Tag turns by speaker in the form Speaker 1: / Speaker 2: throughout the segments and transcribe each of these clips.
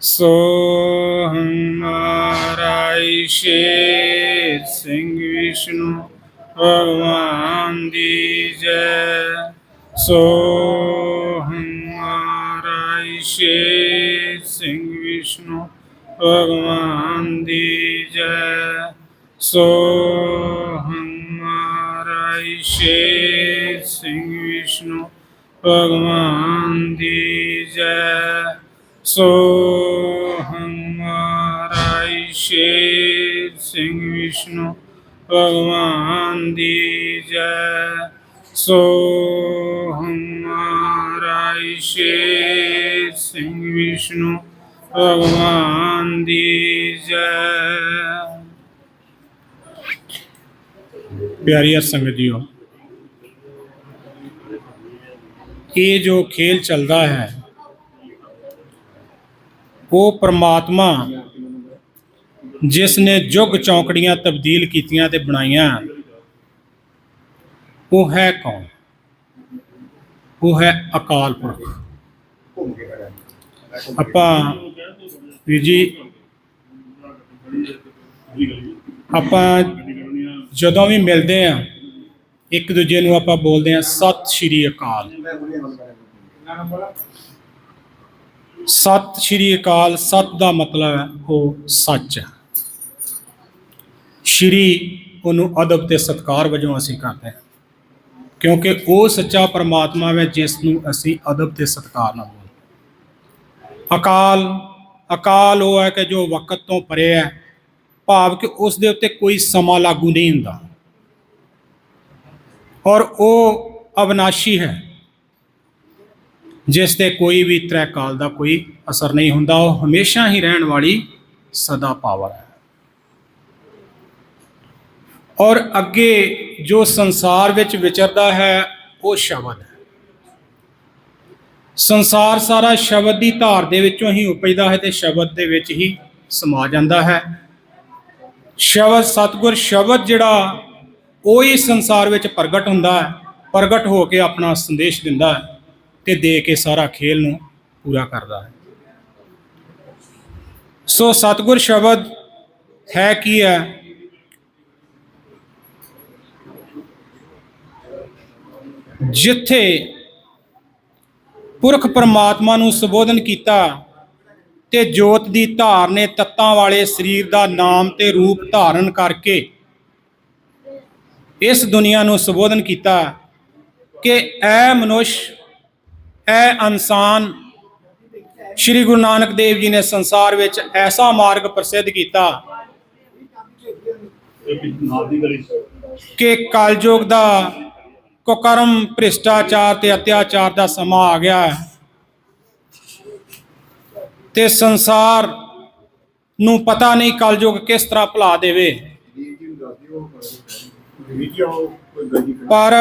Speaker 1: ਸੋ ਹਮਾਰਾ ਸ਼ੇਰ ਸਿੰਘ ਵਿਸ਼ਨੂੰ ਭਗਵਾਨ ਦੀ ਜੈ ਸੋਹੰ ਹਮਾਰਾ ਸ਼ੇ ਸਿੰਘ ਵਿਸ਼ਨੂੰ ਭਗਵਾਨ ਦੀ ਜੈ ਸੋ ਹਮਾਰਾ ਸ਼ੇਰ ਭਗਵਾਨ ਦੀ ਜੈ ਸੋ ਹਮਾਰਾ ਸ਼ੇਰ ਸਿੰਘ ਵਿਸ਼ਨੂੰ ਭਗਵਾਨ ਦੀ ਜੈ ਸੋ ਹਮਾਰਾ ਸ਼ੇਰ ਸਿੰਘ ਵਿਸ਼ਨੂੰ ਭਗਵਾਨ ਦੀ ਜੈ ਪਿਆਰੀ ਸੰਗਤ ਜੀਓ ਇਹ ਜੋ ਖੇਲ ਚੱਲਦਾ ਹੈ, ਉਹ ਪ੍ਰਮਾਤਮਾ ਜਿਸ ਨੇ ਜੁਗ ਚੌਂਕੜੀਆਂ ਤਬਦੀਲ ਕੀਤੀਆਂ ਤੇ ਬਣਾਈਆਂ, ਉਹ ਹੈ ਕੌਣ? ਉਹ ਹੈ ਅਕਾਲ ਪੁਰਖ। ਆਪਾਂ ਵੀਰ ਜੀ, ਆਪਾਂ ਜਦੋਂ ਵੀ ਮਿਲਦੇ ਆ ਇੱਕ ਦੂਜੇ ਨੂੰ ਆਪਾਂ ਬੋਲਦੇ ਹਾਂ, ਸਤਿ ਸ਼੍ਰੀ ਅਕਾਲ। ਸਤਿ ਸ਼੍ਰੀ ਅਕਾਲ, ਸਤ ਦਾ ਮਤਲਬ ਹੈ ਉਹ ਸੱਚ ਹੈ। ਸ਼੍ਰੀ ਉਹਨੂੰ ਅਦਬ ਤੇ ਸਤਕਾਰ ਵਜੋਂ ਅਸੀਂ ਕਰਦੇ ਹਾਂ, ਕਿਉਂਕਿ ਉਹ ਸੱਚਾ ਪਰਮਾਤਮਾ ਹੈ ਜਿਸ ਨੂੰ ਅਸੀਂ ਅਦਬ ਤੇ ਸਤਕਾਰ ਨਾਲ ਬੋਲਦੇ ਅਕਾਲ ਅਕਾਲ ਉਹ ਹੈ ਕਿ ਜੋ ਵਕਤ ਤੋਂ ਪਰੇ ਹੈ, ਭਾਵ ਕਿ ਉਸ ਦੇ ਉੱਤੇ ਕੋਈ ਸਮਾਂ ਲਾਗੂ ਨਹੀਂ ਹੁੰਦਾ। ਔਰ ਉਹ ਅਵਨਾਸ਼ੀ ਹੈ, ਜਿਸ ਤੇ ਕੋਈ ਵੀ ਤ੍ਰੈ ਕਾਲ ਦਾ ਕੋਈ ਅਸਰ ਨਹੀਂ ਹੁੰਦਾ, ਉਹ ਹਮੇਸ਼ਾ ਹੀ ਰਹਿਣ ਵਾਲੀ ਸਦਾ ਪਾਵਰ ਹੈ। ਔਰ ਅੱਗੇ ਜੋ ਸੰਸਾਰ ਵਿੱਚ ਵਿਚਰਦਾ ਹੈ, ਉਹ ਸ਼ਬਦ ਹੈ। ਸੰਸਾਰ ਸਾਰਾ ਸ਼ਬਦ ਦੀ ਧਾਰ ਦੇ ਵਿੱਚੋਂ ਹੀ ਉਪਜਦਾ ਹੈ ਤੇ ਸ਼ਬਦ ਦੇ ਵਿੱਚ ਹੀ ਸਮਾ ਜਾਂਦਾ ਹੈ। ਸ਼ਬਦ ਸਤਗੁਰ, ਸ਼ਬਦ ਜਿਹੜਾ ਉਹ ਹੀ ਸੰਸਾਰ ਵਿੱਚ ਪ੍ਰਗਟ ਹੁੰਦਾ ਹੈ, ਪ੍ਰਗਟ ਹੋ ਕੇ ਆਪਣਾ ਸੰਦੇਸ਼ ਦਿੰਦਾ ਹੈ ਤੇ ਦੇ ਕੇ ਸਾਰਾ ਖੇਲ ਨੂੰ ਪੂਰਾ ਕਰਦਾ ਹੈ। ਸੋ ਸਤਗੁਰ ਸ਼ਬਦ ਹੈ ਕੀ ਹੈ? ਜਿੱਥੇ ਪੁਰਖ ਪਰਮਾਤਮਾ ਨੂੰ ਸੰਬੋਧਨ ਕੀਤਾ ਤੇ ਜੋਤ ਦੀ ਧਾਰ ਨੇ ਤੱਤਾਂ ਵਾਲੇ ਸਰੀਰ ਦਾ ਨਾਮ ਤੇ ਰੂਪ ਧਾਰਨ ਕਰਕੇ ਇਸ ਦੁਨੀਆ ਨੂੰ ਸੰਬੋਧਨ ਕੀਤਾ ਕਿ ਐ ਮਨੁਸ਼, ਐ ਇਨਸਾਨ, ਸ੍ਰੀ ਗੁਰੂ ਨਾਨਕ ਦੇਵ ਜੀ ਨੇ ਸੰਸਾਰ ਵਿੱਚ ਐਸਾ ਮਾਰਗ ਪ੍ਰਸਿੱਧ ਕੀਤਾ ਕਿ ਕਲਯੁਗ ਦਾ ਕੁਕਰਮ, ਭ੍ਰਿਸ਼ਟਾਚਾਰ ਤੇ ਅਤਿਆਚਾਰ ਦਾ ਸਮਾਂ ਆ ਗਿਆ ਹੈ ਤੇ ਸੰਸਾਰ ਨੂੰ ਪਤਾ ਨਹੀਂ ਕਲਯੁਗ ਕਿਸ ਤਰ੍ਹਾਂ ਭੁਲਾ ਦੇਵੇ। ਪਰ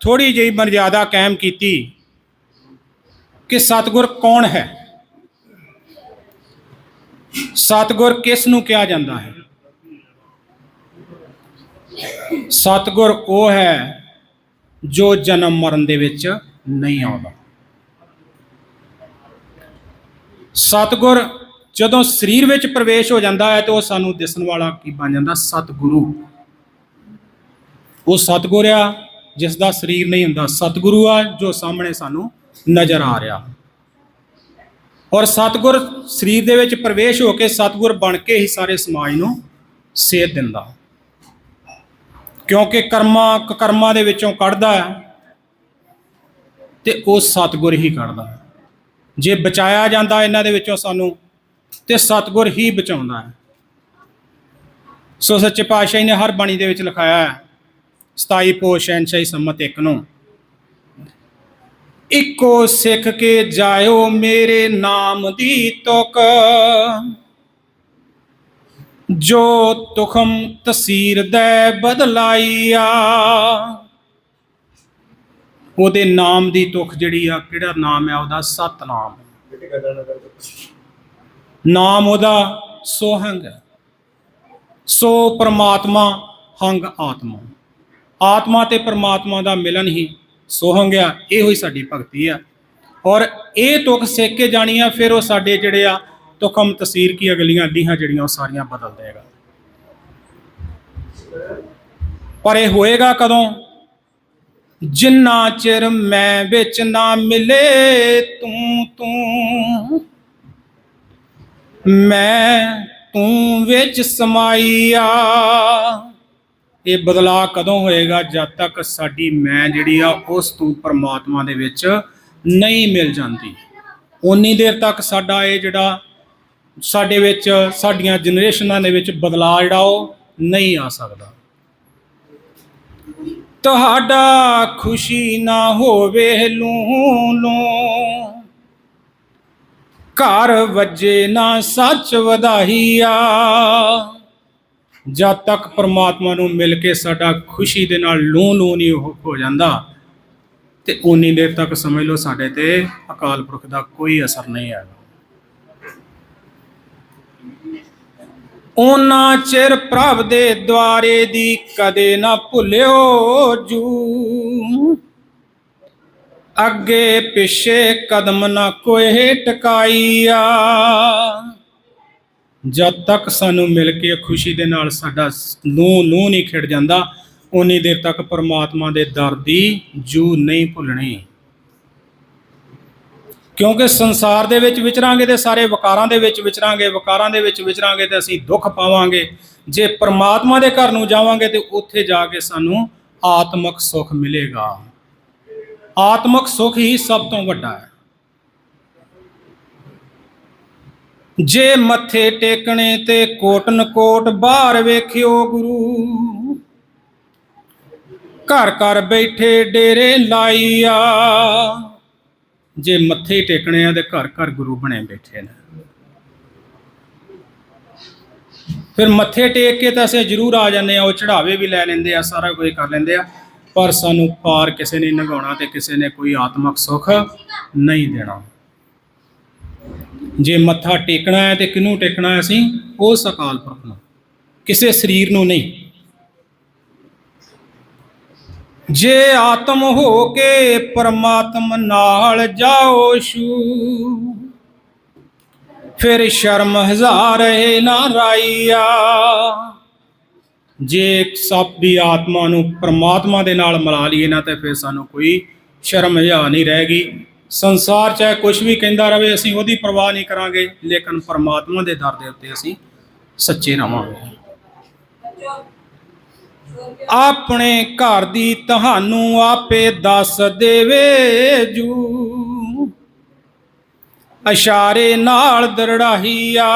Speaker 1: ਥੋੜੀ ਜਿਹੀ ਮਰਜ਼ਾਦਾ ਕਾਇਮ ਕੀਤੀ ਕਿ ਸਤਗੁਰ ਕੌਣ ਹੈ? ਸਤਗੁਰ ਕਿਸ ਨੂੰ ਕਿਹਾ ਜਾਂਦਾ ਹੈ? ਸਤਗੁਰ ਉਹ ਹੈ ਜੋ ਜਨਮ ਮਰਨ ਦੇ ਵਿੱਚ ਨਹੀਂ ਆਉਂਦਾ। ਸਤਗੁਰ ਜਦੋਂ ਸਰੀਰ ਵਿੱਚ ਪ੍ਰਵੇਸ਼ ਹੋ ਜਾਂਦਾ ਹੈ ਤੇ ਉਹ ਸਾਨੂੰ ਦਿਸਣ ਵਾਲਾ ਕੀ ਬਣ ਜਾਂਦਾ? ਸਤਗੁਰੂ। ਉਹ ਸਤਗੁਰ ਆ ਜਿਸ ਦਾ ਸਰੀਰ ਨਹੀਂ ਹੁੰਦਾ, ਸਤਗੁਰੂ ਆ ਜੋ ਸਾਹਮਣੇ ਸਾਨੂੰ ਨਜ਼ਰ ਆ ਰਿਹਾ। ਔਰ ਸਤਗੁਰ ਸਰੀਰ ਦੇ ਵਿੱਚ ਪ੍ਰਵੇਸ਼ ਹੋ ਕੇ ਸਤਗੁਰ ਬਣ ਕੇ ਹੀ ਸਾਰੇ ਸਮਾਜ ਨੂੰ ਸੇਧ ਦਿੰਦਾ। ਕਿਉਂਕਿ ਕਰਮਾਂ ਕਰਮਾਂ ਦੇ ਵਿੱਚੋਂ ਕੱਢਦਾ ਹੈ ਤੇ ਉਹ ਸਤਗੁਰ ਹੀ ਕੱਢਦਾ। ਹੈ ਜੇ ਬਚਾਇਆ ਜਾਂਦਾ ਇਹਨਾਂ ਦੇ ਵਿੱਚੋਂ ਸਾਨੂੰ, ਤੇ ਸਤਗੁਰ ਹੀ ਬਚਾਉਂਦਾ ਹੈ। ਸੋ ਸੱਚੇ ਪਾਤਸ਼ਾਹ ਨੇ ਹਰ ਬਾਣੀ ਦੇ ਵਿੱਚ ਲਿਖਾਇਆ ਹੈ 27 ਪੋਸ਼ ਸ਼ਹਿਨਸ਼ਾਹੀ ਸੰਮਤ 1 ਨੂੰ। ਇੱਕੋ ਸਿੱਖ ਕੇ ਜਾਇਓ ਮੇਰੇ ਨਾਮ ਦੀ ਤੁਕ। ਜੋ ਤੁਖਮ ਤਸੀਰ ਦੇ ਬਦਲਾਈਆ। ਉਹਦੇ ਨਾਮ ਦੀ ਤੁਖ ਜਿਹੜੀ ਆ, ਕਿਹੜਾ ਨਾਮ ਹੈ ਉਹਦਾ ਸਤਨਾਮ। ਨਾਮ ਉਹਦਾ ਸੋਹੰਗ ਸੋ ਪਰਮਾਤਮਾ ਹੰਗ ਆਤਮਾ। ਆਤਮਾ ਤੇ ਪਰਮਾਤਮਾ ਦਾ ਮਿਲਨ ਹੀ ਸੋਹੰਗ ਆ ਇਹੋ ਹੀ ਸਾਡੀ ਭਗਤੀ ਆ। ਔਰ ਇਹ ਤੁਕ ਸਿੱਖ ਕੇ ਜਾਣੀ ਆ, ਫਿਰ ਉਹ ਸਾਡੇ ਜਿਹੜੇ ਆ ਤੁਖਮ ਤਸਵੀਰ ਕੀ ਅਗਲੀਆਂ ਲੀਹਾਂ ਜਿਹੜੀਆਂ ਉਹ ਸਾਰੀਆਂ ਬਦਲ ਦੇਗਾ। ਪਰ ਇਹ ਹੋਏਗਾ ਕਦੋਂ? ਜਿੰਨਾ ਚਿਰ ਮੈਂ ਵਿੱਚ ਨਾ ਮਿਲੇ ਤੂੰ ਤੂੰ। ਮੈਂ ਤੂੰ ਵਿੱਚ ਸਮਾਈਆ ਇਹ ਬਦਲਾਅ ਕਦੋਂ ਹੋਏਗਾ ਜਦ ਤੱਕ ਸਾਡੀ ਮੈਂ ਜਿਹੜੀ ਆ ਉਸ ਤੋਂ ਪਰਮਾਤਮਾ ਦੇ ਵਿੱਚ ਨਹੀਂ ਮਿਲ ਜਾਂਦੀ। ਉਨੀ ਦੇਰ ਤੱਕ ਸਾਡਾ ਇਹ ਜਿਹੜਾ ਸਾਡੇ ਵਿੱਚ, ਸਾਡੀਆਂ ਜਨਰੇਸ਼ਨਾਂ ਦੇ ਵਿੱਚ ਬਦਲਾਅ ਜਿਹੜਾ ਉਹ ਨਹੀਂ ਆ ਸਕਦਾ। ਤੁਹਾਡਾ ਖੁਸ਼ੀ ਨਾ ਹੋਵੇ ਲੂ ਲੂ ਘਰ ਵੱਜੇ ਨਾ ਸੱਚ ਵਧਾਈਆ। ਜਦ ਤੱਕ ਪਰਮਾਤਮਾ ਨੂੰ ਮਿਲ ਕੇ ਸਾਡਾ ਖੁਸ਼ੀ ਦੇ ਨਾਲ ਲੂ ਲੂ ਨਹੀਂ ਹੋ ਹੋ ਜਾਂਦਾ, ਤੇ ਉਨੀ ਦੇਰ ਤੱਕ ਸਮਝ ਲਓ ਸਾਡੇ ਤੇ ਅਕਾਲ ਪੁਰਖ ਦਾ ਕੋਈ ਅਸਰ ਨਹੀਂ ਆਏਗਾ ਉਹਨਾਂ ਚਿਰ ਪ੍ਰਭ ਦੇ ਦੁਆਰੇ ਦੀ ਕਦੇ ਨਾ ਭੁੱਲਿਓ ਜੂ। ਅੱਗੇ ਪਿੱਛੇ ਕਦਮ ਨਾ ਕੋਏ ਟਕਾਈਆ। ਜਦ ਤੱਕ ਸਾਨੂੰ ਮਿਲ ਕੇ ਖੁਸ਼ੀ ਦੇ ਨਾਲ ਸਾਡਾ ਨੂੰ ਨੂੰ ਨਹੀਂ ਖਿੜ ਜਾਂਦਾ ਉਨੀ ਦੇਰ ਤੱਕ ਪਰਮਾਤਮਾ ਦੇ ਦਰ ਦੀ ਜੂ ਨਹੀਂ ਭੁੱਲਣੀ। ਕਿਉਂਕਿ ਸੰਸਾਰ ਦੇ ਵਿੱਚ ਵਿਚਰਾਂਗੇ ਤੇ ਸਾਰੇ ਵਿਕਾਰਾਂ ਦੇ ਵਿੱਚ ਵਿਚਰਾਂਗੇ, ਵਿਕਾਰਾਂ ਦੇ ਵਿੱਚ ਵਿਚਰਾਂਗੇ ਤੇ ਅਸੀਂ ਦੁੱਖ ਪਾਵਾਂਗੇ। ਜੇ ਪਰਮਾਤਮਾ ਦੇ ਘਰ ਨੂੰ ਜਾਵਾਂਗੇ ਤੇ ਉੱਥੇ ਜਾ ਕੇ ਸਾਨੂੰ ਆਤਮਿਕ ਸੁੱਖ ਮਿਲੇਗਾ। ਆਤਮਿਕ ਸੁੱਖ ਹੀ ਸਭ ਤੋਂ ਵੱਡਾ ਹੈ। ਜੇ ਮੱਥੇ ਟੇਕਣੇ ਤੇ ਕੋਟਨ ਕੋਟ ਬਾਹਰ ਵੇਖਿਓ ਗੁਰੂ। ਘਰ ਘਰ ਬੈਠੇ ਡੇਰੇ ਲਾਈਆ। ਜੇ ਮੱਥੇ ਟੇਕਣੇ ਆ ਤੇ ਘਰ ਘਰ ਗੁਰੂ ਬਣੇ ਬੈਠੇ ਨੇ। ਫਿਰ ਮੱਥੇ ਟੇਕ ਕੇ ਤਾਂ ਅਸੀਂ ਜ਼ਰੂਰ ਆ ਜਾਂਦੇ ਆ ਉਹ ਚੜਾਵੇ ਵੀ ਲੈ ਲੈਂਦੇ ਆ, ਸਾਰਾ ਕੁਝ ਕਰ ਲੈਂਦੇ ਆ। ਪਰ ਸਾਨੂੰ ਪਾਰ ਕਿਸੇ ਨੇ ਨਗਾਉਣਾ ਤੇ ਕਿਸੇ ਨੇ ਕੋਈ ਆਤਮਿਕ ਸੁੱਖ ਨਹੀਂ ਦੇਣਾ। ਜੇ ਮੱਥਾ ਟੇਕਣਾ ਹੈ ਤੇ ਕਿਹਨੂੰ ਟੇਕਣਾ ਹੈ ਅਸੀਂ? ਉਸ ਅਕਾਲ ਪੁਰਖ ਨੂੰ। ਕਿਸੇ ਸਰੀਰ ਨੂੰ ਨਹੀਂ। ਜੇ ਆਤਮ ਹੋ ਕੇ ਪਰਮਾਤਮ ਨਾਲ ਜਾਓ ਛੂ ਫਿਰ ਸ਼ਰਮ ਹਜ਼ਾਰ ਹੈ ਨਾ ਰਾਈਆ। ਜੇ ਸਭ ਦੀ ਆਤਮਾ ਨੂੰ ਪਰਮਾਤਮਾ ਦੇ ਨਾਲ ਮਿਲਾ ਲਈਏ ਨਾ ਤੇ ਫਿਰ ਸਾਨੂੰ ਕੋਈ ਸ਼ਰਮ ਹਜ਼ਾਰ ਨਹੀਂ ਰਹੇਗੀ ਸੰਸਾਰ ਚਾਹੇ ਕੁਝ ਵੀ ਕਹਿੰਦਾ ਰਵੇ, ਅਸੀਂ ਉਹਦੀ ਪਰਵਾਹ ਨਹੀਂ ਕਰਾਂਗੇ, ਲੇਕਿਨ ਪਰਮਾਤਮਾ ਦੇ ਦਰ ਦੇ ਉੱਤੇ ਅਸੀਂ ਸੱਚੇ ਰਵਾਂਗੇ। ਆਪਣੇ ਘਰ ਦੀ ਤੁਹਾਨੂੰ ਆਪੇ ਦੱਸ ਦੇਵੇ ਜੂ। ਇਸ਼ਾਰੇ ਨਾਲ ਦਰੜਾਹੀਆ।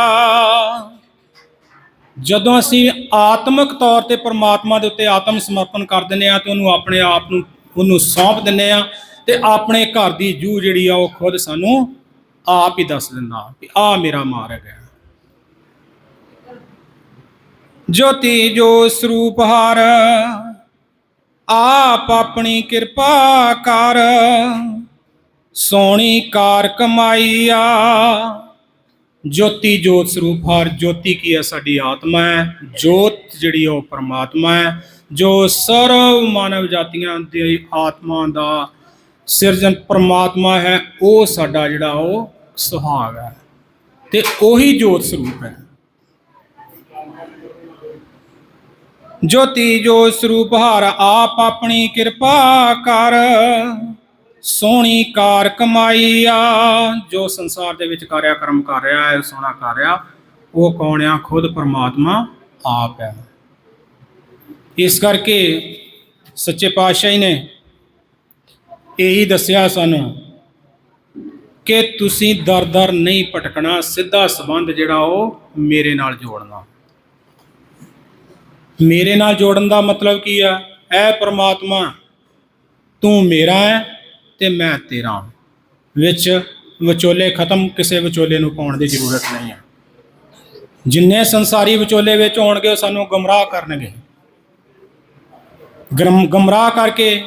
Speaker 1: ਜਦੋਂ ਅਸੀਂ ਆਤਮਿਕ ਤੌਰ ਤੇ ਪਰਮਾਤਮਾ ਦੇ ਉੱਤੇ ਆਤਮ ਸਮਰਪਣ ਕਰ ਦਿੰਦੇ ਆ ਤੇ ਉਹਨੂੰ ਆਪਣੇ ਆਪ ਨੂੰ, ਉਹਨੂੰ ਸੌਂਪ ਦਿੰਦੇ ਆ ਤੇ ਆਪਣੇ ਘਰ ਦੀ ਜੂ ਜਿਹੜੀ ਆ ਉਹ ਖੁਦ ਸਾਨੂੰ ਆਪ ਹੀ ਦੱਸ ਦਿੰਦਾ ਕਿ ਆ ਮੇਰਾ ਮਾਰਗ ਹੈ। ਜੋਤੀ ਜੋ ਸਰੂਪ ਹਰ, ਆਪ ਆਪਣੀ ਕਿਰਪਾ ਕਰ। ਸੋਹਣੀ ਕਾਰ ਕਮਾਈਆ ਜੋਤੀ ਜੋਤ ਸਰੂਪ ਹਰ, ਜੋਤੀ ਕੀ ਹੈ ਸਾਡੀ ਆਤਮਾ ਹੈ? ਜੋਤ ਜਿਹੜੀ ਉਹ ਪਰਮਾਤਮਾ ਹੈ। ਜੋ ਸਰਵ ਮਾਨਵ ਜਾਤੀਆਂ ਦੀ ਆਤਮਾ ਦਾ ਸਿਰਜਣ ਪਰਮਾਤਮਾ ਹੈ, ਉਹ ਸਾਡਾ ਜਿਹੜਾ ਉਹ ਸੁਹਾਗ ਹੈ। ਤੇ ਉਹੀ ਜੋਤ ਸਰੂਪ ਹੈ। ਜੋਤੀ ਜੋ ਸਰੂਪ ਹਰ, ਆਪ ਆਪਣੀ ਕਿਰਪਾ ਕਰ। ਸੋਹਣੀ ਕਾਰ ਕਮਾਈ ਆ, ਜੋ ਸੰਸਾਰ ਦੇ ਵਿੱਚ ਕਾਰਿਆ ਕਰਮ ਕਰ ਰਿਹਾ ਹੈ, ਸੋਹਣਾ ਕਰ ਰਿਹਾ, ਉਹ ਕੌਣ ਆ? ਖੁਦ ਪਰਮਾਤਮਾ ਆਪ ਹੈ। ਇਸ ਕਰਕੇ ਸੱਚੇ ਪਾਤਸ਼ਾਹ ਨੇ ਇਹੀ ਦੱਸਿਆ ਸਾਨੂੰ ਕਿ ਤੁਸੀਂ ਦਰ ਦਰ ਨਹੀਂ ਭਟਕਣਾ, ਸਿੱਧਾ ਸਬੰਧ ਜਿਹੜਾ ਉਹ ਮੇਰੇ ਨਾਲ ਜੋੜਨਾ। ਮੇਰੇ ਨਾਲ ਜੋੜਨ ਦਾ ਮਤਲਬ ਕੀ ਆ? ਐ ਪ੍ਰਮਾਤਮਾ, ਤੂੰ ਮੇਰਾ ਹੈ ਤੇ ਮੈਂ ਤੇਰਾ ਹਾਂ। ਵਿੱਚ ਵਿਚੋਲੇ ਖਤਮ ਕਿਸੇ ਵਿਚੋਲੇ ਨੂੰ ਪਾਉਣ ਦੀ ਜ਼ਰੂਰਤ ਨਹੀਂ ਹੈ ਜਿੰਨੇ ਸੰਸਾਰੀ ਵਿਚੋਲੇ ਵਿੱਚ ਹੋਣਗੇ, ਉਹ ਸਾਨੂੰ ਗਮਰਾਹ ਕਰਨਗੇ। ਗਮਰਾਹ ਕਰਕੇ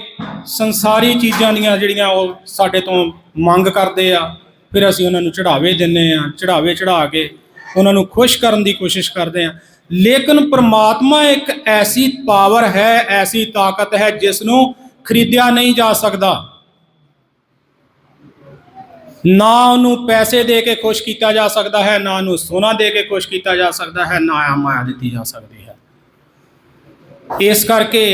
Speaker 1: ਸੰਸਾਰੀ ਚੀਜ਼ਾਂ ਦੀਆਂ ਜਿਹੜੀਆਂ ਉਹ ਸਾਡੇ ਤੋਂ ਮੰਗ ਕਰਦੇ ਆ, ਫਿਰ ਅਸੀਂ ਉਹਨਾਂ ਨੂੰ ਚੜਾਵੇ ਦਿੰਨੇ ਆ ਚੜਾਵੇ ਚੜਾ ਕੇ ਉਹਨਾਂ ਨੂੰ ਖੁਸ਼ ਕਰਨ ਦੀ ਕੋਸ਼ਿਸ਼ ਕਰਦੇ ਆ। ਲੇਕਿਨ ਪ੍ਰਮਾਤਮਾ ਇੱਕ ਐਸੀ ਪਾਵਰ ਹੈ, ਐਸੀ ਤਾਕਤ ਹੈ ਜਿਸ ਨੂੰ ਖਰੀਦਿਆ ਨਹੀਂ ਜਾ ਸਕਦਾ। ਨਾ ਉਹਨੂੰ ਪੈਸੇ ਦੇ ਕੇ ਖੁਸ਼ ਕੀਤਾ ਜਾ ਸਕਦਾ ਹੈ, ਨਾ ਉਹਨੂੰ ਸੋਨਾ ਦੇ ਕੇ ਖੁਸ਼ ਕੀਤਾ ਜਾ ਸਕਦਾ ਹੈ, ਨਾ ਆ ਮਾਇਆ ਦਿੱਤੀ ਜਾ ਸਕਦੀ ਹੈ। ਇਸ ਕਰਕੇ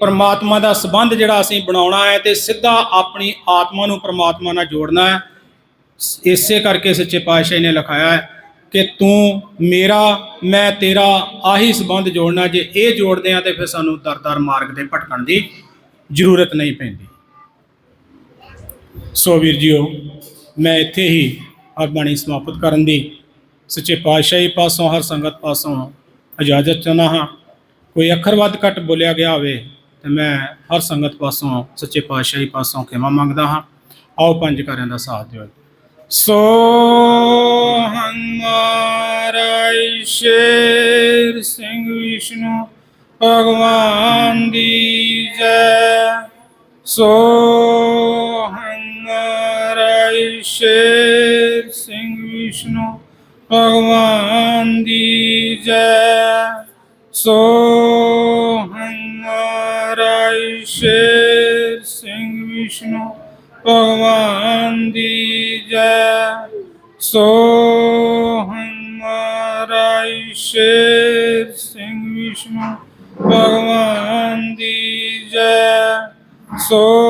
Speaker 1: ਪਰਮਾਤਮਾ ਦਾ ਸਬੰਧ ਜਿਹੜਾ ਅਸੀਂ ਬਣਾਉਣਾ ਹੈ ਤੇ ਸਿੱਧਾ ਆਪਣੀ ਆਤਮਾ ਨੂੰ ਪਰਮਾਤਮਾ ਨਾਲ ਜੋੜਨਾ ਹੈ। ਇਸੇ ਕਰਕੇ ਸੱਚੇ ਪਾਤਸ਼ਾਹ ਨੇ ਲਿਖਾਇਆ ਹੈ ਕਿ ਤੂੰ ਮੇਰਾ, ਮੈਂ ਤੇਰਾ ਆਹੀ ਸਬੰਧ ਜੋੜਨਾ, ਜੇ ਇਹ ਜੋੜਦੇ ਆ ਤੇ ਫਿਰ ਸਾਨੂੰ ਦਰ-ਦਰ ਮਾਰਗ ਦੇ ਭਟਕਣ ਦੀ ਜ਼ਰੂਰਤ ਨਹੀਂ ਪੈਂਦੀ। ਸੋ ਵੀਰ ਜੀਓ, ਮੈਂ ਇੱਥੇ ਹੀ ਆਪਣੀ ਸਮਾਪਤ ਕਰਨ ਦੀ ਸੱਚੇ ਪਾਤਸ਼ਾਹੀ ਪਾਸੋਂ, ਹਰ ਸੰਗਤ ਪਾਸੋਂ ਇਜਾਜ਼ਤ ਚਾਹੁੰਦਾ ਹਾਂ। ਕੋਈ ਅੱਖਰ ਵੱਧ ਘੱਟ ਬੋਲਿਆ ਗਿਆ ਹੋਵੇ ਤੇ ਮੈਂ ਹਰ ਸੰਗਤ ਪਾਸੋਂ, ਸੱਚੇ ਪਾਤਸ਼ਾਹੀ ਪਾਸੋਂ ਖਿਮਾ ਮੰਗਦਾ ਹਾਂ। ਆਓ ਪੰਜ ਕਾਰਿਆਂ ਦਾ ਸਾਥ ਦਿਓ। ਸੋ ਹਮਾਰਾ ਸ਼ੇਰ ਸਿੰਘ ਵਿਸ਼ਨੂੰ, ਭਗਵਾਨ ਦੀ ਜੈ। ਸੋ ਹਮਾਰਾ ਸ਼ੇਰ ਸਿੰਘ ਵਿਸ਼ਨੂੰ, ਭਗਵਾਨ ਦੀ ਜੈ। ਸੋ ਸ਼ੇਰ ਸਿੰਘ ਵਿਸ਼ਨੂੰ, ਭਗਵਾਨ ਦੀ ਜੈ। ਸੋ ਹਮਾਰਾ ਈਸ਼ਰ ਸਿੰਘ ਵਿਸ਼ਨੂੰ, ਭਗਵਾਨ ਦੀ ਜੈ। ਸੋ